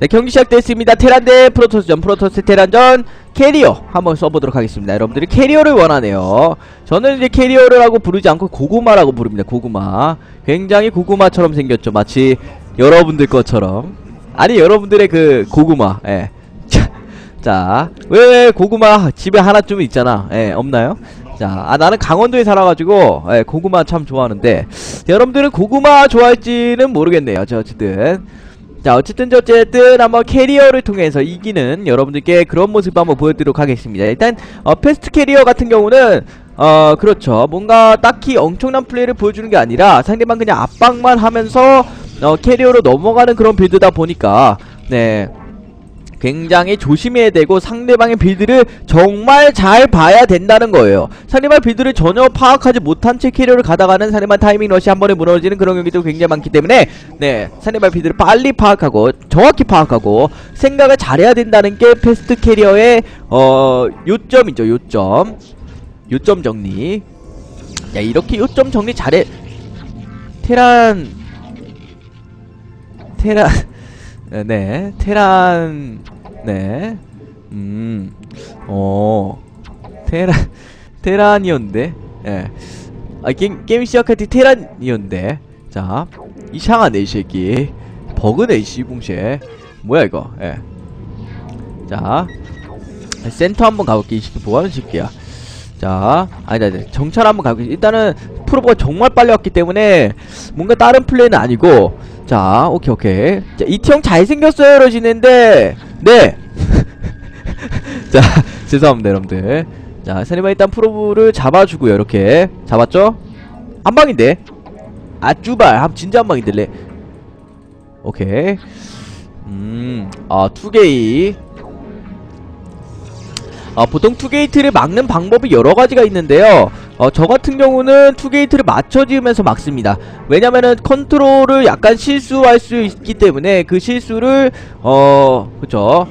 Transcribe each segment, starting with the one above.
네 경기 시작됐습니다 테란 대 프로토스전 프로토스 테란전 캐리어 한번 써보도록 하겠습니다 여러분들이 캐리어를 원하네요 저는 이제 캐리어라고 부르지 않고 고구마라고 부릅니다 고구마 굉장히 고구마처럼 생겼죠 마치 여러분들 것처럼 아니 여러분들의 그 고구마 예. 자, 왜 고구마 집에 하나쯤 있잖아. 예, 없나요? 자, 아, 나는 강원도에 살아가지고, 예, 고구마 참 좋아하는데, 여러분들은 고구마 좋아할지는 모르겠네요. 저, 어쨌든. 자, 어쨌든, 저 어쨌든, 한번 캐리어를 통해서 이기는 여러분들께 그런 모습 한번 보여드리도록 하겠습니다. 일단, 어, 패스트 캐리어 같은 경우는, 어, 그렇죠. 뭔가 딱히 엄청난 플레이를 보여주는 게 아니라 상대방 그냥 압박만 하면서, 어, 캐리어로 넘어가는 그런 빌드다 보니까, 네. 굉장히 조심해야 되고 상대방의 빌드를 정말 잘 봐야 된다는 거예요. 상대방 빌드를 전혀 파악하지 못한 채 캐리어를 가다가는 상대방 타이밍 러시 한 번에 무너지는 그런 경기도 굉장히 많기 때문에 네 상대방 빌드를 빨리 파악하고 정확히 파악하고 생각을 잘해야 된다는 게 패스트 캐리어의 어 요점이죠 요점. 요점 정리. 야 이렇게 요점 정리 잘해. 테란 테란 네, 네, 테란, 네, 음, 어, 테란, 테란이었는데, 예, 아, 게임, 게임 시작할 때 테란이었는데, 자, 이상하네, 이 새끼. 버그네, 이 씨 붕쉐. 뭐야, 이거, 예. 자, 센터 한번 가볼게, 이 새끼, 뭐하는 새끼야. 자, 아니다, 아니다. 정찰 한번 가볼게. 일단은, 프로보가 정말 빨리 왔기 때문에, 뭔가 다른 플레이는 아니고, 자, 오케이, 오케이. 자, 이티형 잘생겼어요, 이러시는데, 네! 자, 죄송합니다, 여러분들. 자, 사니바 일단 프로브를 잡아주고요, 이렇게. 잡았죠? 한 방인데? 아, 쭈발. 한, 진짜 한 방인데, 래 오케이. 음, 아, 투게이. 어, 보통 투게이트를 막는 방법이 여러 가지가 있는데요. 어, 저 같은 경우는 투게이트를 맞춰 지으면서 막습니다. 왜냐면은 컨트롤을 약간 실수할 수 있기 때문에 그 실수를 어, 그쵸.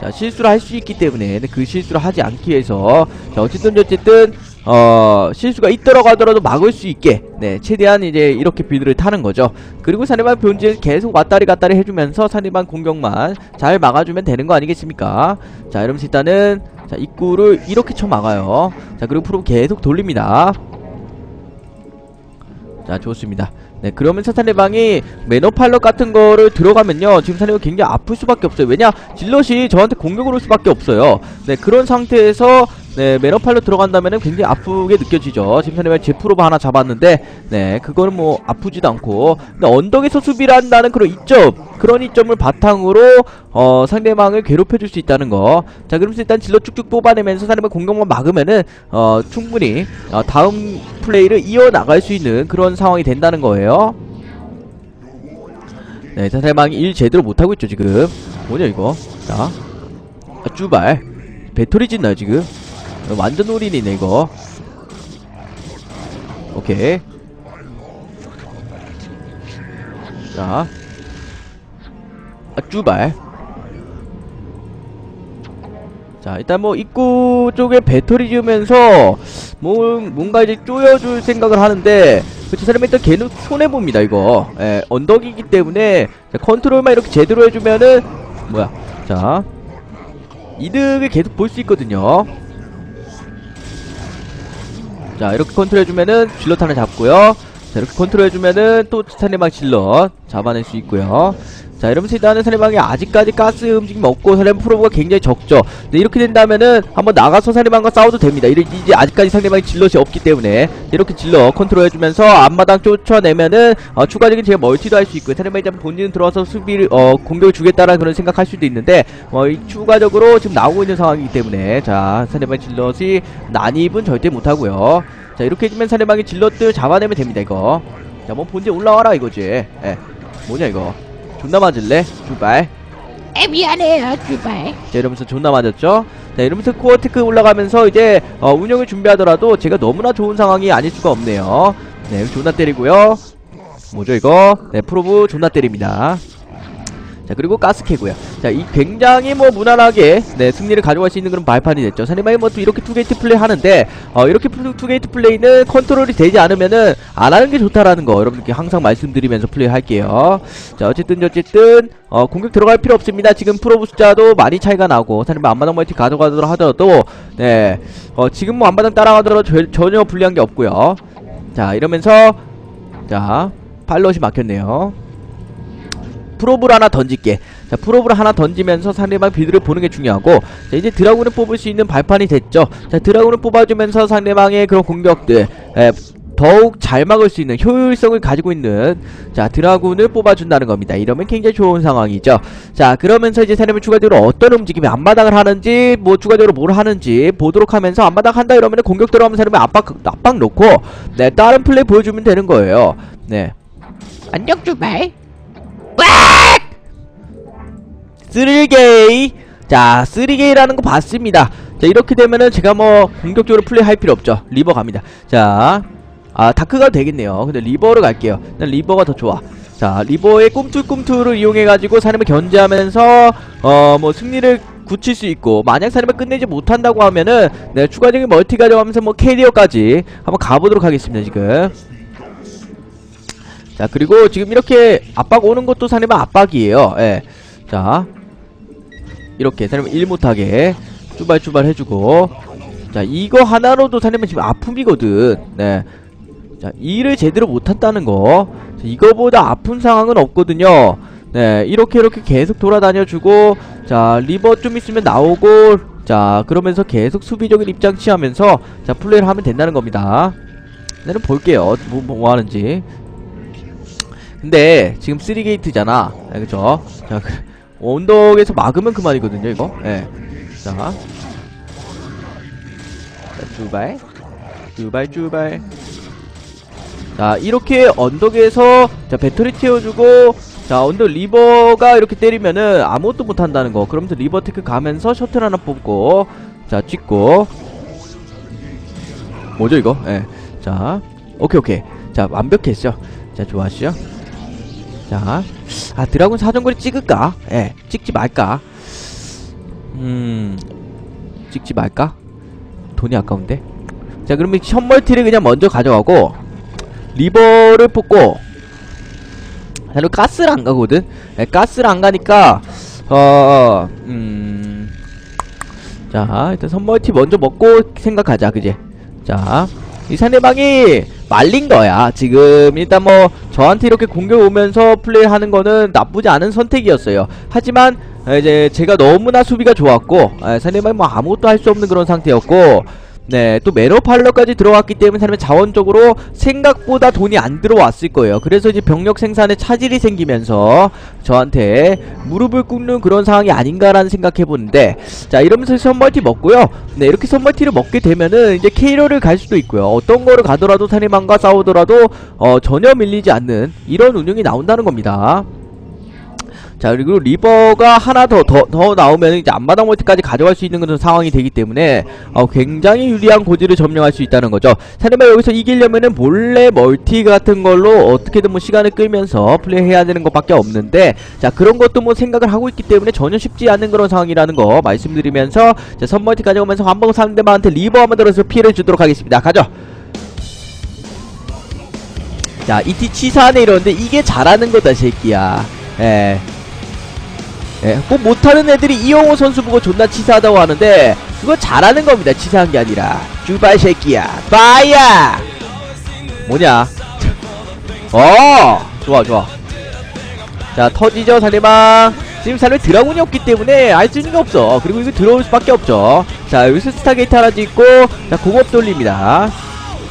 자, 실수를 할 수 있기 때문에 그 실수를 하지 않기 위해서 자, 어쨌든 어쨌든 어, 실수가 있더라고 하더라도 막을 수 있게 네, 최대한 이제 이렇게 빌드를 타는 거죠. 그리고 상대방 본질 계속 왔다리 갔다리 해주면서 상대방 공격만 잘 막아주면 되는 거 아니겠습니까? 자, 이러면서 일단은 자, 입구를 이렇게 쳐 막아요. 자, 그리고 프로 계속 돌립니다. 자, 좋습니다. 네, 그러면서 상대방이 매너 팔럿 같은 거를 들어가면요. 지금 상대방이 굉장히 아플 수밖에 없어요. 왜냐? 질럿이 저한테 공격을 올 수밖에 없어요. 네, 그런 상태에서 네, 매너 팔럿 들어간다면은 굉장히 아프게 느껴지죠. 지금 상대방이 제프로바 하나 잡았는데, 네, 그거는 뭐 아프지도 않고. 근데 언덕에서 수비를 한다는 그런 이점, 그런 이점을 바탕으로, 어, 상대방을 괴롭혀줄 수 있다는 거. 자, 그러면서 일단 질럿 쭉쭉 뽑아내면서 상대방 공격만 막으면은, 어, 충분히, 어, 다음 플레이를 이어나갈 수 있는 그런 상황이 된다는 거예요. 네, 상대방이 일 제대로 못하고 있죠, 지금. 뭐냐, 이거. 자. 아, 쭈발. 배터리 짓나요, 지금? 어, 완전 올인이네 이거. 오케이. 자. 아, 쭈발. 자 일단 뭐 입구 쪽에 배터리 지으면서 뭐 뭔가 이제 쪼여줄 생각을 하는데 그쵸 사람이 일단 걔는 손해봅니다 이거. 예 언덕이기 때문에 자, 컨트롤만 이렇게 제대로 해주면은 뭐야? 자. 이득을 계속 볼 수 있거든요 자 이렇게 컨트롤 해주면은 질럿 하나 잡고요. 자 이렇게 컨트롤 해주면은 또 사내방 질럿 잡아낼 수 있고요. 자 이러면서 일단은 사내방이 아직까지 가스 움직임 없고 사내방 프로브가 굉장히 적죠. 근데 이렇게 된다면은 한번 나가서 사내방과 싸워도 됩니다. 이제 아직까지 상대방이 질럿이 없기 때문에. 이렇게 질럿 컨트롤 해주면서 앞마당 쫓아내면은 어, 추가적인 제가 멀티도 할 수 있고요 사내방이 일단 본진 들어와서 수비를 어, 공격을 주겠다라는 그런 생각할 수도 있는데 어, 이 추가적으로 지금 나오고 있는 상황이기 때문에. 자 상대방 질럿이 난입은 절대 못하고요. 자 이렇게 해주면 상대방이 질럿들 잡아내면 됩니다 이거. 자 뭐 본진 올라와라 이거지. 예 뭐냐 이거? 존나 맞을래? 주발. 에 미안해요 주발. 자 이러면서 존나 맞았죠? 자 이러면서 코어 테크 올라가면서 이제 어, 운영을 준비하더라도 제가 너무나 좋은 상황이 아닐 수가 없네요. 네 존나 때리고요. 뭐죠 이거? 네 프로브 존나 때립니다 자 그리고 가스캐고요 자, 이 굉장히 뭐 무난하게 네 승리를 가져갈 수 있는 그런 발판이 됐죠. 상대방이 뭐또 이렇게 투게이트 플레이 하는데 어 이렇게 플- 투게이트 플레이는 컨트롤이 되지 않으면은 안 하는 게 좋다라는 거 여러분들께 항상 말씀드리면서 플레이 할게요. 자, 어쨌든 어쨌든 어 공격 들어갈 필요 없습니다. 지금 프로브 숫자도 많이 차이가 나고 상대방 앞마당 멀티 가져가더라 하더라도 네 어 지금 뭐 앞마당 따라가더라도 저- 전혀 불리한 게 없고요. 자, 이러면서 자 팔롯이 막혔네요. 프로브를 하나 던질게. 자, 프로브를 하나 던지면서 상대방 빌드를 보는 게 중요하고, 자, 이제 드라군을 뽑을 수 있는 발판이 됐죠. 자, 드라군을 뽑아주면서 상대방의 그런 공격들, 에, 더욱 잘 막을 수 있는 효율성을 가지고 있는 자 드라군을 뽑아준다는 겁니다. 이러면 굉장히 좋은 상황이죠. 자 그러면서 이제 사람이 추가적으로 어떤 움직임이 앞마당을 하는지 뭐 추가적으로 뭘 하는지 보도록 하면서 앞마당 한다 이러면 공격 들어가면 사람이 압박 압박 놓고 네 다른 플레이 보여주면 되는 거예요. 네 안녕 주발 쓰리게이. 자 쓰리게이라는 거 봤습니다. 자 이렇게 되면은 제가 뭐 공격적으로 플레이할 필요 없죠. 리버 갑니다. 자 아 다크가 되겠네요. 근데 리버를 갈게요. 난 리버가 더 좋아. 자 리버의 꿈틀꿈틀을 이용해가지고 사람을 견제하면서 어 뭐 승리를 굳힐 수 있고 만약 사람을 끝내지 못한다고 하면은 네 추가적인 멀티 가져가면서 뭐 캐리어까지 한번 가보도록 하겠습니다 지금 자 그리고 지금 이렇게 압박 오는 것도 사람의 압박이에요. 예. 자 이렇게 사람은 일 못하게 쭈발쭈발 해주고. 자 이거 하나로도 사람은 지금 아픔이거든. 네. 자 일을 제대로 못한다는 거. 자, 이거보다 아픈 상황은 없거든요. 네 이렇게 이렇게 계속 돌아다녀주고 자 리버 좀 있으면 나오고 자 그러면서 계속 수비적인 입장 취하면서 자 플레이를 하면 된다는 겁니다. 나는 볼게요. 뭐, 뭐, 뭐 하는지 근데 지금 3게이트잖아. 네, 그쵸? 자 그, 언덕에서 막으면 그만이거든요 이거. 예. 자. 자, 주발. 주발 주발. 자 이렇게 언덕에서 자 배터리 태워주고 자 언덕 리버가 이렇게 때리면은 아무것도 못한다는 거. 그러면서 리버 테크 가면서 셔틀 하나 뽑고 자 찍고. 뭐죠 이거? 예자 오케이 오케이. 자 완벽했죠 자 좋아하시죠 자, 아 드라군 사정거리 찍을까? 예, 찍지 말까? 음, 찍지 말까? 돈이 아까운데. 자, 그러면 션멀티를 그냥 먼저 가져가고 리버를 뽑고. 나는 가스를 안 가거든. 예, 가스를 안 가니까 어, 음, 자 일단 선멀티 먼저 먹고 생각하자, 그제? 자, 이 상대방이 말린 거야. 지금 일단 뭐 저한테 이렇게 공격 오면서 플레이하는 거는 나쁘지 않은 선택이었어요. 하지만 이제 제가 너무나 수비가 좋았고 에, 상대방이 뭐 아무것도 할 수 없는 그런 상태였고 네, 또 매너 팔러까지 들어왔기 때문에 사람이 자원적으로 생각보다 돈이 안 들어왔을 거예요. 그래서 이제 병력 생산에 차질이 생기면서 저한테 무릎을 꿇는 그런 상황이 아닌가라는 생각해보는데 자, 이러면서 선멀티 먹고요. 네, 이렇게 선멀티를 먹게 되면은 이제 K로를 갈 수도 있고요. 어떤 거를 가더라도 사리망과 싸우더라도 어, 전혀 밀리지 않는 이런 운영이 나온다는 겁니다. 자 그리고 리버가 하나 더 더 더 나오면 이제 앞마당 멀티까지 가져갈 수 있는 그런 상황이 되기 때문에 어, 굉장히 유리한 고지를 점령할 수 있다는 거죠. 상대방 여기서 이기려면은 몰래 멀티 같은 걸로 어떻게든 뭐 시간을 끌면서 플레이해야 되는 것밖에 없는데 자 그런 것도 뭐 생각을 하고 있기 때문에 전혀 쉽지 않은 그런 상황이라는 거 말씀드리면서 자 선멀티 가져가면서 한번 상대방한테 리버 한번 들어서 피해를 주도록 하겠습니다. 가죠. 자 이티 치사하네 이러는데 이게 잘하는 거다 새끼야. 예. 예, 꼭 못하는 애들이 이영호 선수 보고 존나 치사하다고 하는데 그거 잘하는 겁니다 치사한 게 아니라. 주발 새끼야. 빠야! 뭐냐? 어 좋아 좋아. 자 터지죠 상대방 지금 상대 드라군이 없기 때문에 알 수 있는 게 없어. 그리고 이거 들어올 수밖에 없죠. 자 여기서 스타게이트 하나 짓고 자 공업 돌립니다.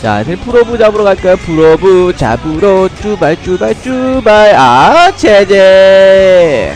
자 프로브 잡으러 갈까요? 프로브 잡으러 주발 주발 주발. 아 체제